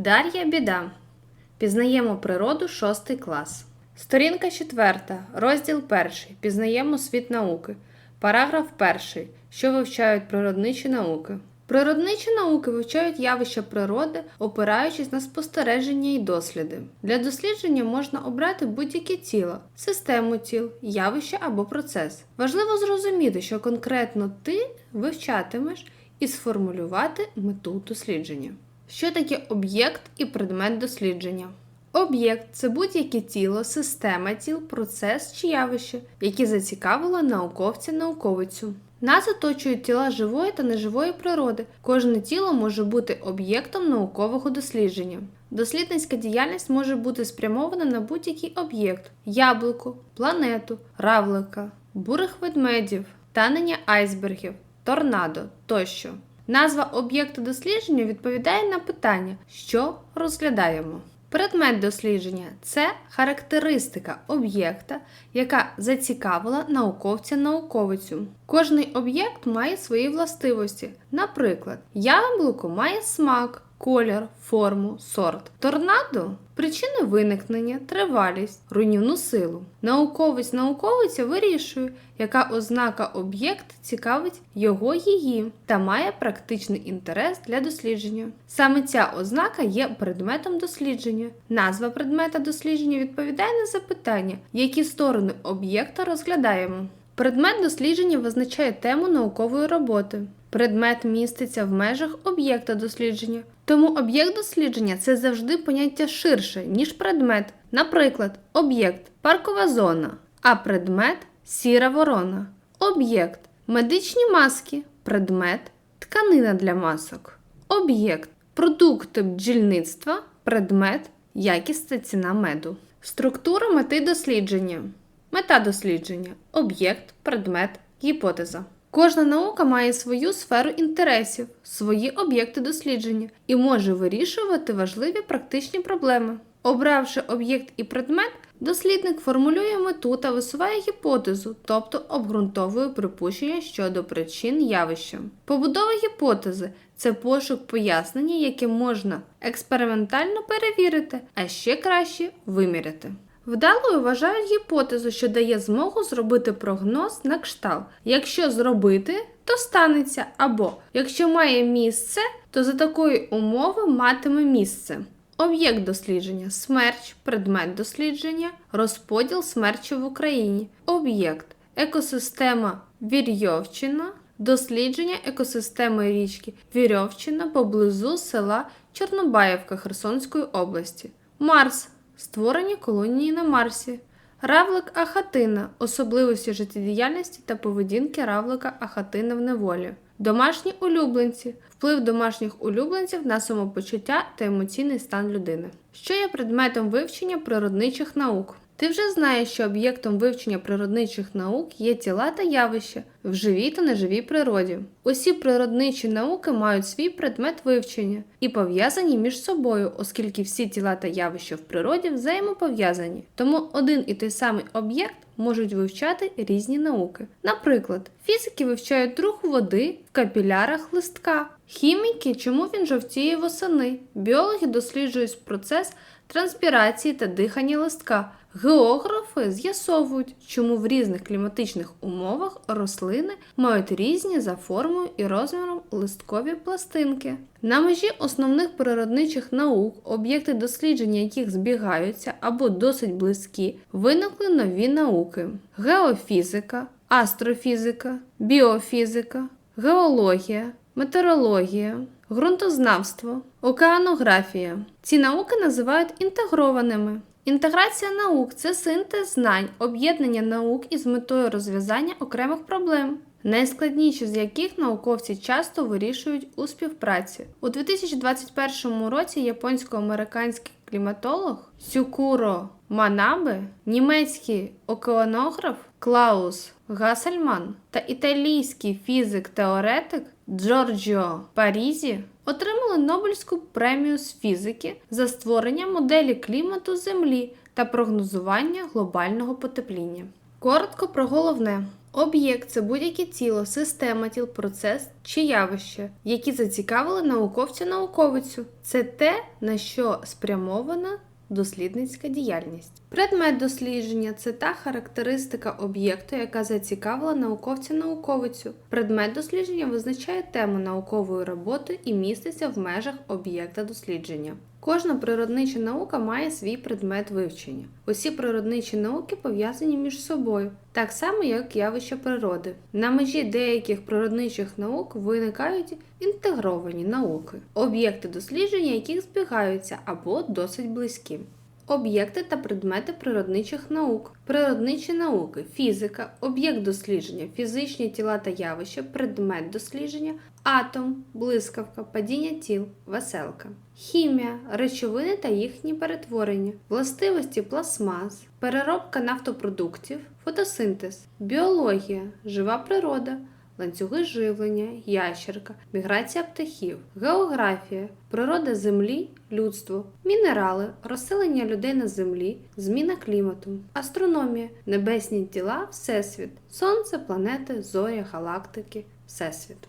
Дар'я Біда. Пізнаємо природу 6 клас. Сторінка 4. Розділ 1. Пізнаємо світ науки. Параграф 1. Що вивчають природничі науки. Природничі науки вивчають явища природи, опираючись на спостереження і досліди. Для дослідження можна обрати будь-яке тіло, систему тіл, явище або процес. Важливо зрозуміти, що конкретно ти вивчатимеш і сформулювати мету дослідження. Що таке об'єкт і предмет дослідження? Об'єкт це будь-яке тіло, система тіл, процес чи явище, які зацікавило науковця-науковицю. Нас оточують тіла живої та неживої природи. Кожне тіло може бути об'єктом наукового дослідження. Дослідницька діяльність може бути спрямована на будь-який об'єкт: яблуко, планету, равлика, бурих ведмедів, танення айсбергів, торнадо тощо. Назва об'єкту дослідження відповідає на питання, що розглядаємо. Предмет дослідження це характеристика об'єкта, яка зацікавила науковця-науковицю. Кожний об'єкт має свої властивості. Наприклад, яблуко має смак, колір, форму, сорт. Торнадо причини виникнення, тривалість, руйнівну силу. Науковець науковиця вирішує, яка ознака об'єкт цікавить його її та має практичний інтерес для дослідження. Саме ця ознака є предметом дослідження. Назва предмета дослідження відповідає на запитання, які сторони об'єкта розглядаємо. Предмет дослідження визначає тему наукової роботи. Предмет міститься в межах об'єкта дослідження. Тому об'єкт дослідження це завжди поняття ширше, ніж предмет. Наприклад, об'єкт паркова зона, а предмет сіра ворона. Об'єкт медичні маски, предмет тканина для масок. Об'єкт продукти бджільництва, предмет якість та ціна меду. Структура мети дослідження. Мета дослідження об'єкт, предмет, гіпотеза. Кожна наука має свою сферу інтересів, свої об'єкти дослідження і може вирішувати важливі практичні проблеми. Обравши об'єкт і предмет, дослідник формулює мету та висуває гіпотезу, тобто обґрунтовує припущення щодо причин явища. Побудова гіпотези це пошук пояснення, яке можна експериментально перевірити, а ще краще виміряти. Вдалою вважають гіпотезу, що дає змогу зробити прогноз на кшталт. Якщо зробити, то станеться, або якщо має місце, то за такої умови матиме місце. Об'єкт дослідження смерч, предмет дослідження, розподіл смерчу в Україні, об'єкт, екосистема Вірйовчина, дослідження екосистеми річки Вірьовчина поблизу села Чорнобаївка Херсонської області, Марс створення колонії на Марсі, равлик Ахатина, особливості життєдіяльності та поведінки равлика Ахатина в неволі, домашні улюбленці, вплив домашніх улюбленців на самопочуття та емоційний стан людини, що є предметом вивчення природничих наук. Ти вже знаєш, що об'єктом вивчення природничих наук є тіла та явища в живій та неживій природі. Усі природничі науки мають свій предмет вивчення і пов'язані між собою, оскільки всі тіла та явища в природі взаємопов'язані. Тому один і той самий об'єкт можуть вивчати різні науки. Наприклад, фізики вивчають рух води в капілярах листка, хіміки, чому він жовтіє восени, біологи досліджують процес транспірації та дихання листка. Географи з'ясовують, чому в різних кліматичних умовах рослини мають різні за формою і розміром листкові пластинки. На межі основних природничих наук, об'єкти дослідження яких збігаються або досить близькі, виникли нові науки: геофізика, астрофізика, біофізика, геологія, метеорологія, ґрунтознавство, океанографія. Ці науки називають інтегрованими. Інтеграція наук це синтез знань, об'єднання наук із метою розв'язання окремих проблем, найскладніші з яких науковці часто вирішують у співпраці. У 2021 році японсько-американський кліматолог Сюкуро Манабе, німецький океанограф Клаус Гасельман та італійський фізик-теоретик Джорджіо Парізі отримали Нобелівську премію з фізики за створення моделі клімату Землі та прогнозування глобального потепління. Коротко про головне. Об'єкт це будь-яке тіло, система тіл, процес чи явище, які зацікавили науковця-науковицю. Це те, на що спрямована дослідницька діяльність. Предмет дослідження це та характеристика об'єкту, яка зацікавила науковця-науковицю. Предмет дослідження визначає тему наукової роботи і міститься в межах об'єкта дослідження. Кожна природнича наука має свій предмет вивчення. Усі природничі науки пов'язані між собою, так само як явища природи. На межі деяких природничих наук виникають інтегровані науки, об'єкти дослідження яких збігаються або досить близькі. Об'єкти та предмети природничих наук, природничі науки, фізика, об'єкт дослідження, фізичні тіла та явища, предмет дослідження, атом, блискавка, падіння тіл, веселка, хімія, речовини та їхні перетворення, властивості пластмас, переробка нафтопродуктів, фотосинтез, біологія, жива природа. Ланцюги живлення, ящерка, міграція птахів, географія, природа землі, людство, мінерали, розселення людей на землі, зміна клімату, астрономія, небесні тіла, всесвіт, сонце, планети, зорі, галактики, всесвіт.